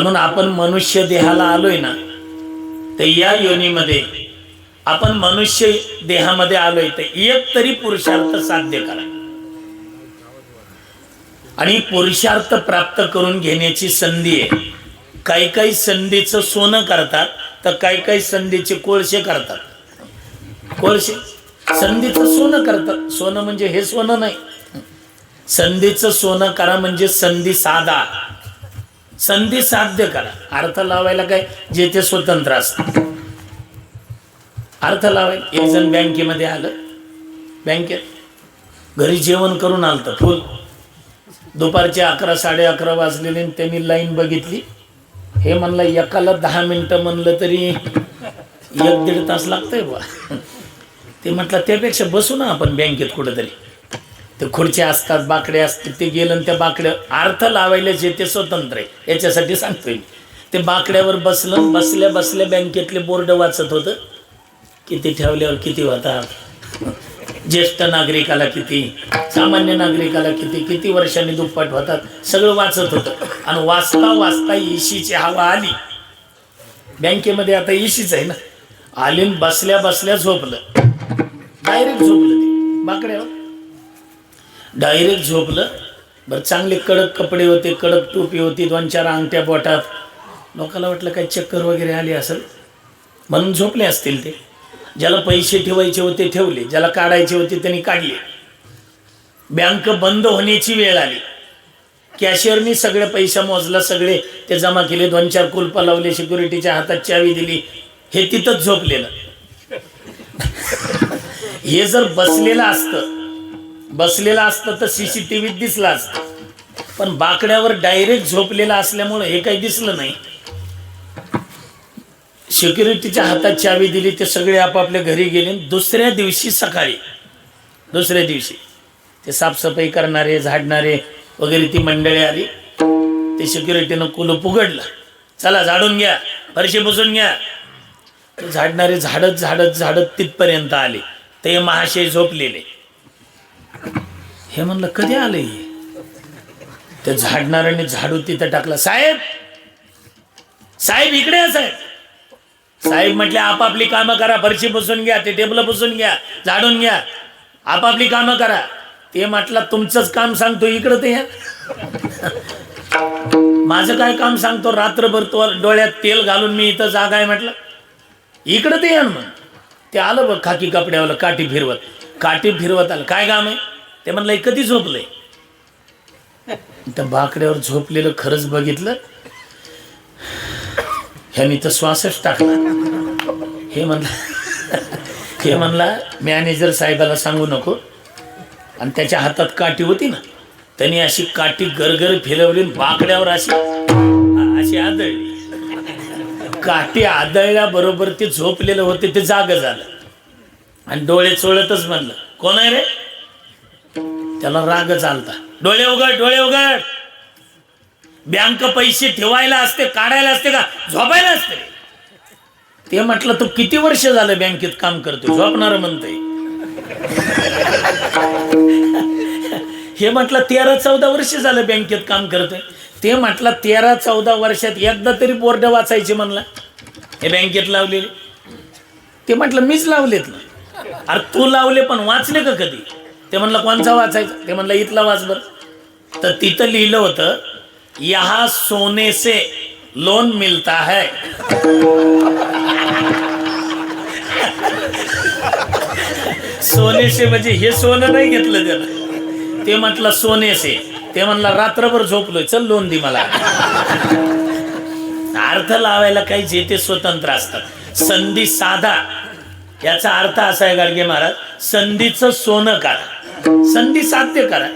म्हणून आपण मनुष्य देहाला आलोय ना तर या योनीमध्ये आपण मनुष्य देहामध्ये आलोय तर एक तरी पुरुषार्थ साध्य करा. आणि पुरुषार्थ प्राप्त करून घेण्याची संधी आहे. काही काही संधीचं सोनं करतात तर काही काही संधीचे कोळसे करतात. कोळशे संधीचं सोनं करतात. सोनं म्हणजे हे सोनं नाही. संधीचं सोनं करा म्हणजे संधी साधा. संधी साध्य करा. अर्थ लावायला काय? जे ते स्वतंत्र असतात. अर्थ लावायला. एक जण बँकेमध्ये आलं. बँकेत. घरी जेवण करून आलत फुल. दुपारचे अकरा साडे अकरा वाजलेले आणि त्यांनी लाईन बघितली. हे म्हणलं एकाला दहा मिनटं म्हणलं तरी एक दीड तास लागतंय बा ते म्हटलं त्यापेक्षा बसू ना आपण बँकेत कुठंतरी. ते खुर्च्या असतात बाकडे असतात ते गेलं आणि त्या बाकड्या अर्थ लावायला जे ते स्वतंत्र आहे. याच्यासाठी सांगतोय ते बाकड्यावर बसलं बसल्या बसल्या बँकेतले बोर्ड वाचत होतं. किती ठेवल्यावर किती होतात ज्येष्ठ नागरिकाला किती सामान्य नागरिकाला किती किती वर्षांनी दुप्पट होतात सगळं वाचत होतं. आणि वाचता वाचता इशीची हवा आली. बँकेमध्ये आता इशीच आहे ना. आलीन बसल्या बसल्या झोपलं. डायरेक्ट झोपलं ते. बाकड्यावर. डायरेक्ट झोपलं. बरं चांगले कडक कपडे होते कडक टोपी होती दोन चार अंगठ्या बोटात लोकाला वाटलं काही चक्कर वगैरे आली असेल. म्हणून झोपले असतील ते. ज्याला पैसे ठेवायचे होते ठेवले. ज्याला काढायचे होते त्यांनी काढले. बँक बंद होण्याची वेळ आली. कॅशियरनी सगळे पैसा मोजला सगळे ते जमा केले. दोन चार कुलपा लावले सिक्युरिटीच्या हातात चावी दिली. हे तिथंच झोपलेलं. हे जर बसलेलं असतं बसलेलं असतं तर सीसीटीव्हीत दिसलं असतं. पण बाकड्यावर डायरेक्ट झोपलेलं असल्यामुळे हे काही दिसलं नाही. सिक्युरिटीच्या हातात चावी दिली ते सगळे आपापल्या घरी गेले दुसऱ्या दिवशी सकाळी दुसऱ्या दिवशी ते साफसफाई करणारे झाडणारे वगैरे ती मंडळी आली. ते सिक्युरिटीनं कुलूप उघडलं. चला झाडून घ्या फरशी पुसून घ्या. झाडणारे झाडत झाडत झाडत तिथपर्यंत आले. ते महाशय झोपलेले. हे म्हणलं कधी आले? ते झाडणाऱ्याने झाडू तिथं टाकला साहेब साहेब इकडे या साहेब. साहेब म्हटले आपापली कामं करा फरशी पुसून घ्या ते टेबल पुसून घ्या झाडून घ्या आपापली कामं करा. ते म्हटलं तुमचंच काम सांगतो इकडं ते या. माझं काय काम सांगतो रात्रभर तो डोळ्यात तेल घालून मी इथं जागा आहे म्हटलं. इकडं ते या ना मग. ते आलं बघ खाकी कपड्यावर काठी फिरवत. काठी फिरवत आलं. काय काम आहे? ते म्हणलं कधी झोपलंय. त्या बाकड्यावर झोपलेलं खरंच बघितलं. ह्यानी तर श्वासच टाकला हे म्हणला हे म्हणला मॅनेजर साहेबाला सांगू नको. आणि त्याच्या हातात काठी होती ना त्यांनी अशी काठी गरगर फिरवली बाकड्यावर अशी अशी आदळली. काठी आदळल्याबरोबर ते झोपलेलं होते ते जाग झालं. आणि डोळे चोळतच म्हणलं कोण आहे रे? त्याला राग चालता. डोळे उघड डोळे उघड. बँक पैसे ठेवायला असते काढायला असते का? झोपायला असते. ते म्हटलं तू किती वर्ष झालं बँकेत काम करतो झोपणार म्हणतोय. हे म्हटलं तेरा चौदा वर्ष झालं बँकेत काम करतोय. ते म्हटलं तेरा चौदा वर्षात एकदा तरी बोर्ड वाचायचे म्हणला. हे बँकेत लावलेले. ते म्हटलं मीच लावलेत ना. अरे तू लावले पण वाचले का कधी? ते म्हणलं कोणचा वाचायचा? ते म्हणलं इथला वाच बर. तर तिथं लिहिलं होतं यहा सोने से लोन मिलता है. सोने से म्हणजे हे सोनं नाही घेतलं त्यानं. ते म्हटलं सोने से ते म्हणला रात्रभर झोपलोय चल लोन दे मला. अर्थ लावायला काही जे ते स्वतंत्र असतात संधी साधा. याचा अर्थ असा आहे गाडगे महाराज संधीचं सोनं करा संधी साध्य करा.